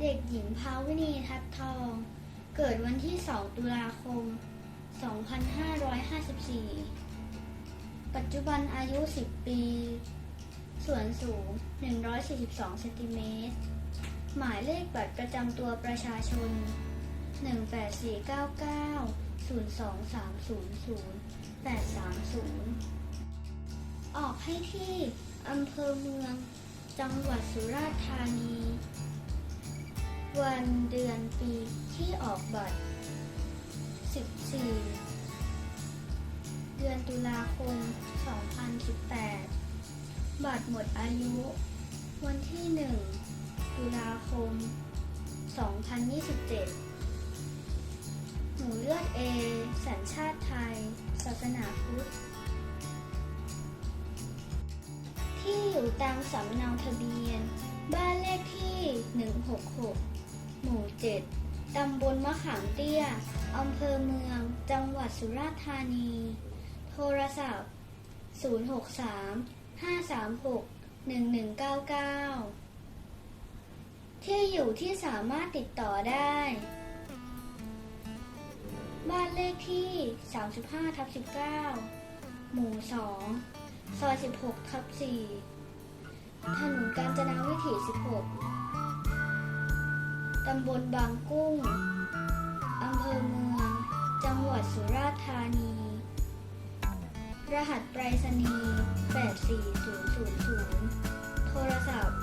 เด็กหญิงภาวินีทัดทอง เกิดวันที่ 2 ตุลาคม 2554 ปัจจุบันอายุ 10 ปี ส่วนสูง 142 เซนติเมตร หมายเลขบัตรประจำตัวประชาชน 18499-02300-830 ออกให้ที่อำเภอเมือง จังหวัดสุราษฎร์ธานี วันเดือนปีที่ออกบัตร 14 เดือนตุลาคม 2018 บัตรหมดอายุ วันที่ 1 ตุลาคม 2027 หนูเลือดเอ สัญชาติไทย ศาสนาพุทธ ที่อยู่ตามสำเนาทะเบียน บ้านเลขที่ 166 หมู่7ตำบลมะขามเตี้ย อำเภอเมือง จังหวัดสุราษฎร์ธานี โทรศัพท์ 063 536 1199 ที่อยู่ที่สามารถติดต่อได้ บ้านเลขที่ 35ทับ19 หมู่ 2 ซอย 16ทับ4ถนนกาญจนาวิถี 16 ตำบลบางกุ้ง อำเภอเมือง จังหวัดสุราษฎร์ธานี รหัสไปรษณีย์ 84000 โทรศัพท์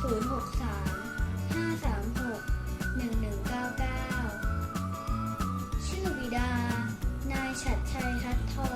063 536 1199 ชื่อบิดา นายฉัดชัยทัดทอง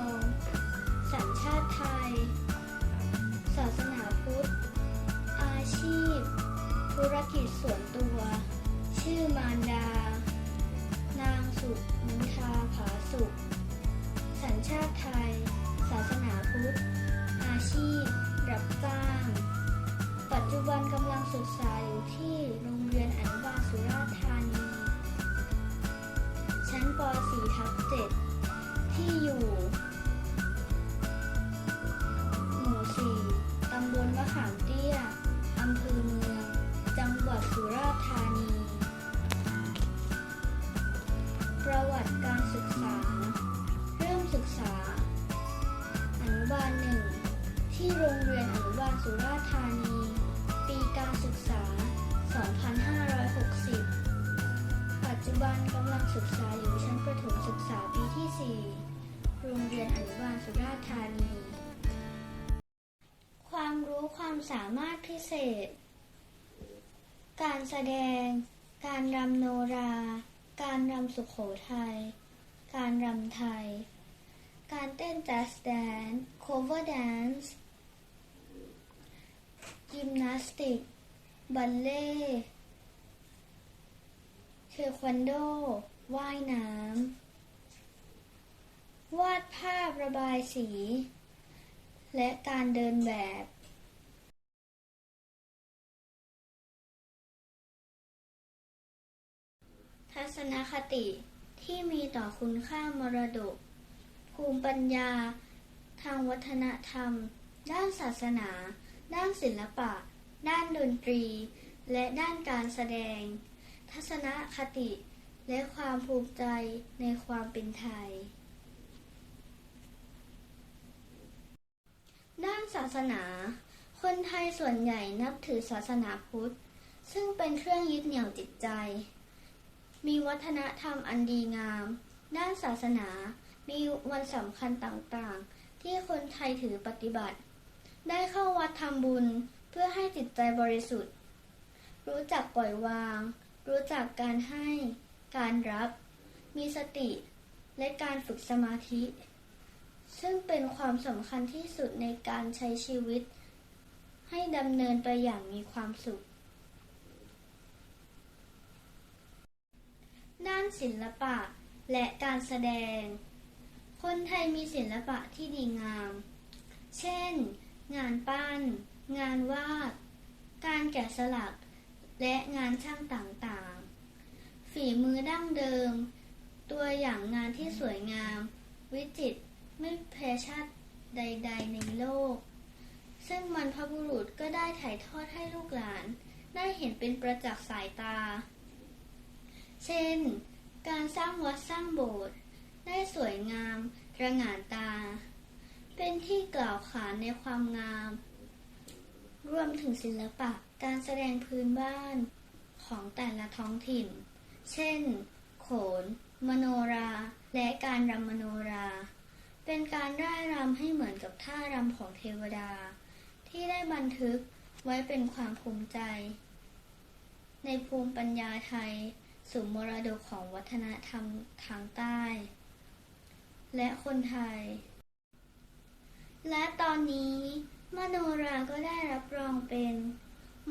สามารถพิเศษ การแสดง การรำโนรา การรำสุขโขทัย การรำไทย การเต้นแจ๊สแดนซ์ cover dance ยิมนาสติก บัลเล่เทควันโด ว่ายน้ำ วาดภาพระบายสี และการเดินแบบ ทัศนคติที่มีต่อคุณค่ามรดก ภูมิปัญญา ทางวัฒนธรรม ด้านศาสนา ด้านศิลปะ ด้านดนตรี และด้านการแสดง ทัศนคติและความภูมิใจในความเป็นไทย ด้านศาสนา คนไทยส่วนใหญ่นับถือศาสนาพุทธ ซึ่งเป็นเครื่องยึดเหนี่ยวจิตใจ มีวัฒนธรรมอันดีงาม ด้านศาสนา มีวันสำคัญต่างๆ ที่คนไทยถือปฏิบัติ ได้เข้าวัดทำบุญเพื่อให้จิตใจบริสุทธิ์ รู้จักปล่อยวาง รู้จักการให้ การรับ มีสติ และการฝึกสมาธิ ซึ่งเป็นความสำคัญที่สุดในการใช้ชีวิต ให้ดำเนินไปอย่างมีความสุข ด้าน ศิลปะและการแสดง คนไทยมีศิลปะที่ดีงาม เช่น งานปั้น งานวาด การแกะสลัก และงานช่างต่างๆ ฝีมือดั้งเดิม ตัวอย่างงานที่สวยงาม วิจิตรไม่แพ้ชาติใด ๆ ในโลก ซึ่งบรรพบุรุษก็ได้ถ่ายทอดให้ลูกหลาน ได้เห็นเป็นประจักษ์สายตา เช่น การสร้างวัดสร้างโบสถ์ได้สวยงามระหง่านตา เป็นที่กล่าวขานในความงาม รวมถึงศิลปะการแสดงพื้นบ้านของแต่ละท้องถิ่น เช่น โขน มโนรา และการรำมโนรา เป็นการร่ายรำให้เหมือนกับท่ารำของเทวดา ที่ได้บันทึกไว้เป็นความภูมิใจ ในภูมิปัญญาไทย สู่มรดกของวัฒนธรรมทางใต้ และคนไทย และตอนนี้มโนราก็ได้รับรองเป็น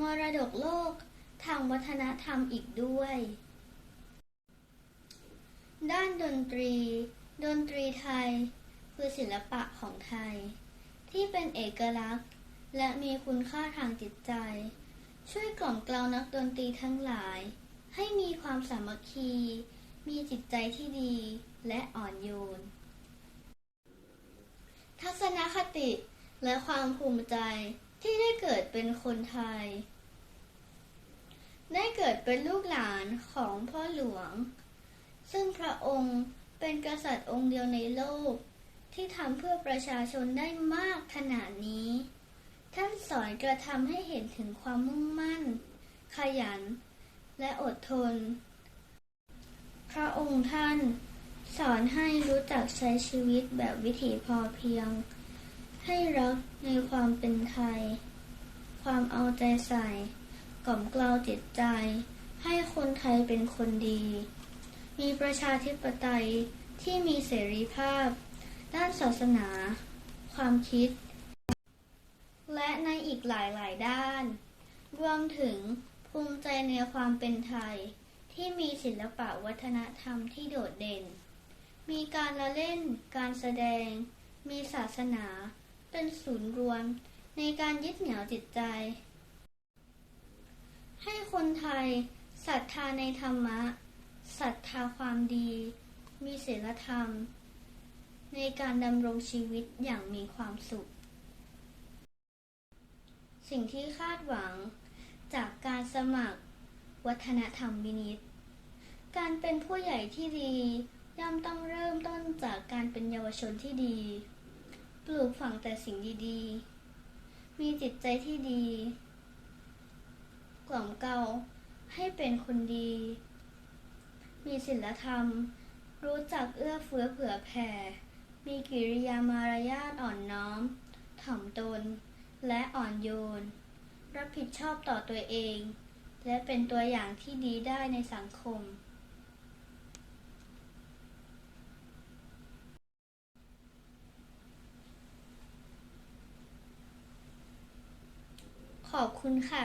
มรดกโลกทางวัฒนธรรมอีกด้วย ด้านดนตรี ดนตรีไทย คือศิลปะของไทย ที่เป็นเอกลักษณ์ และมีคุณค่าทางจิตใจ ช่วยกล่อมกลานักดนตรีทั้งหลาย ให้มีความสามัคคี มีจิตใจที่ดีและอ่อนโยน ทัศนคติและความภูมิใจที่ได้เกิดเป็นคนไทย ได้เกิดเป็นลูกหลานของพ่อหลวง ซึ่งพระองค์เป็นกษัตริย์องค์เดียวในโลก ที่ทำเพื่อประชาชนได้มากขนาดนี้ ท่านสอนกระทำให้เห็นถึงความมุ่งมั่น ขยัน และอดทน พระองค์ท่านสอนให้รู้จักใช้ชีวิตแบบวิถีพอเพียง ให้รักในความเป็นไทย ความเอาใจใส่ กล่อมกล่าวจิตใจ ให้คนไทยเป็นคนดี มีประชาธิปไตยที่มีเสรีภาพ ด้านศาสนา ความคิด และในอีกหลายหลายๆด้าน รวมถึง ภูมิใจในความเป็นไทย ที่มีศิลปะวัฒนธรรมที่โดดเด่น มีการละเล่น การแสดง มีศาสนา เป็นศูนย์รวม ในการยึดเหนี่ยวจิตใจ ให้คนไทยศรัทธาในธรรมะศรัทธาความดี มีศีลธรรม ในการดำรงชีวิตอย่างมีความสุข สิ่งที่คาดหวัง จากการสมัคร วัฒนธรรมวินิต การเป็นผู้ใหญ่ที่ดี ย่อมต้องเริ่มต้นจากการเป็นเยาวชนที่ดี ปลูกฝังแต่สิ่งดีๆ มีจิตใจที่ดี กล่อมเกลาให้เป็นคนดี มีศีลธรรม รู้จักเอื้อเฟื้อเผื่อแผ่ มีกิริยามารยาทอ่อนน้อม ถ่อมตน และอ่อนโยน รับผิดชอบต่อตัวเอง และเป็นตัวอย่างที่ดีได้ในสังคม ขอบคุณค่ะ